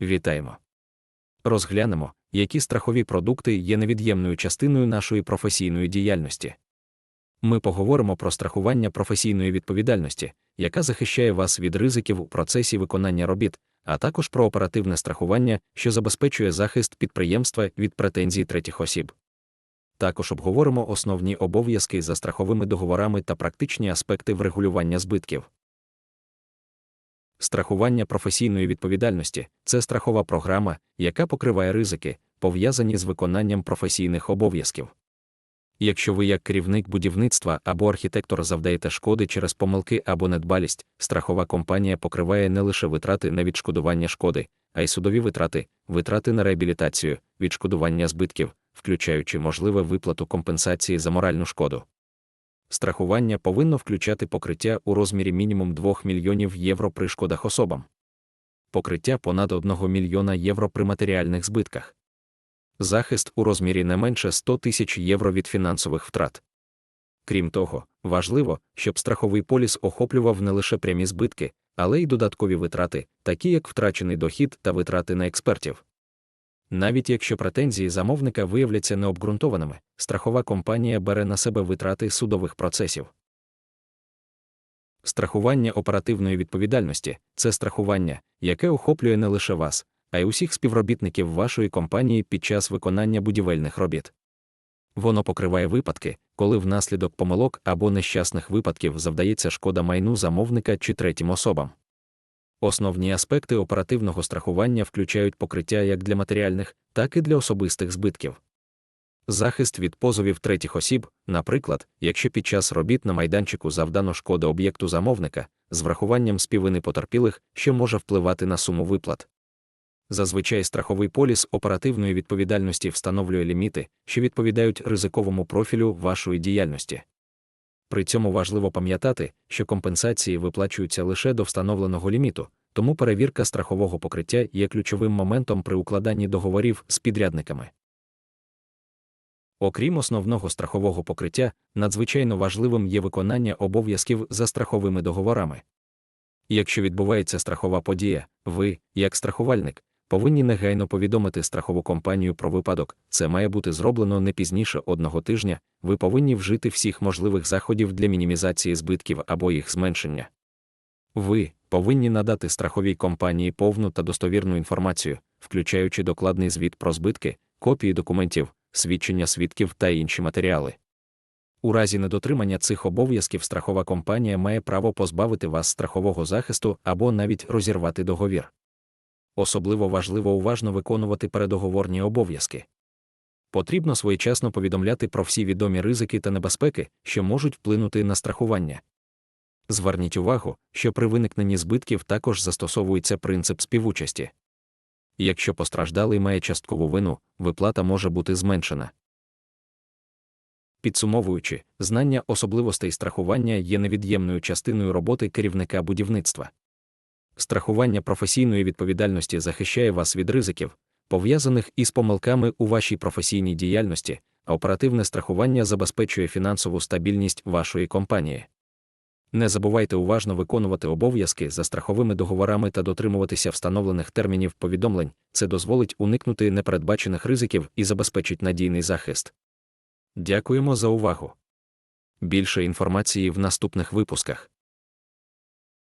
Вітаємо! Розглянемо, які страхові продукти є невід'ємною частиною нашої професійної діяльності. Ми поговоримо про страхування професійної відповідальності, яка захищає вас від ризиків у процесі виконання робіт, а також про оперативне страхування, що забезпечує захист підприємства від претензій третіх осіб. Також обговоримо основні обов'язки за страховими договорами та практичні аспекти врегулювання збитків. Страхування професійної відповідальності це страхова програма, яка покриває ризики, пов'язані з виконанням професійних обов'язків. Якщо ви як керівник будівництва або архітектор завдаєте шкоди через помилки або недбалість, страхова компанія покриває не лише витрати на відшкодування шкоди, а й судові витрати, витрати на реабілітацію, відшкодування збитків, включаючи можливе виплату компенсації за моральну шкоду. Страхування повинно включати покриття у розмірі мінімум 2 мільйонів євро при шкодах особам, покриття понад 1 мільйона євро при матеріальних збитках, захист у розмірі не менше 100 тисяч євро від фінансових втрат. Крім того, важливо, щоб страховий поліс охоплював не лише прямі збитки, але й додаткові витрати, такі як втрачений дохід та витрати на експертів. Навіть якщо претензії замовника виявляться необґрунтованими, страхова компанія бере на себе витрати судових процесів. Страхування оперативної відповідальності це страхування, яке охоплює не лише вас, а й усіх співробітників вашої компанії під час виконання будівельних робіт. Воно покриває випадки, коли внаслідок помилок або нещасних випадків завдається шкода майну замовника чи третім особам. Основні аспекти оперативного страхування включають покриття як для матеріальних, так і для особистих збитків. Захист від позовів третіх осіб, наприклад, якщо під час робіт на майданчику завдано шкоди об'єкту замовника, з врахуванням співини потерпілих, що може впливати на суму виплат. Зазвичай страховий поліс оперативної відповідальності встановлює ліміти, що відповідають ризиковому профілю вашої діяльності. При цьому важливо пам'ятати, що компенсації виплачуються лише до встановленого ліміту, тому перевірка страхового покриття є ключовим моментом при укладанні договорів з підрядниками. Окрім основного страхового покриття, надзвичайно важливим є виконання обов'язків за страховими договорами. Якщо відбувається страхова подія, ви, як страхувальник, повинні негайно повідомити страхову компанію про випадок. Це має бути зроблено не пізніше одного тижня. Ви повинні вжити всіх можливих заходів для мінімізації збитків або їх зменшення. Ви повинні надати страховій компанії повну та достовірну інформацію, включаючи докладний звіт про збитки, копії документів, свідчення свідків та інші матеріали. У разі недотримання цих обов'язків страхова компанія має право позбавити вас страхового захисту або навіть розірвати договір особливо важливо уважно виконувати передоговорні обов'язки. Потрібно своєчасно повідомляти про всі відомі ризики та небезпеки, що можуть вплинути на страхування. Зверніть увагу, що при виникненні збитків також застосовується принцип співучасті. Якщо постраждалий має часткову вину, виплата може бути зменшена. Підсумовуючи, знання особливостей страхування є невід'ємною частиною роботи керівника будівництва. Страхування професійної відповідальності захищає вас від ризиків, пов'язаних із помилками у вашій професійній діяльності, а оперативне страхування забезпечує фінансову стабільність вашої компанії. Не забувайте уважно виконувати обов'язки за страховими договорами та дотримуватися встановлених термінів повідомлень, це дозволить уникнути непередбачених ризиків і забезпечить надійний захист. Дякуємо за увагу. Більше інформації в наступних випусках.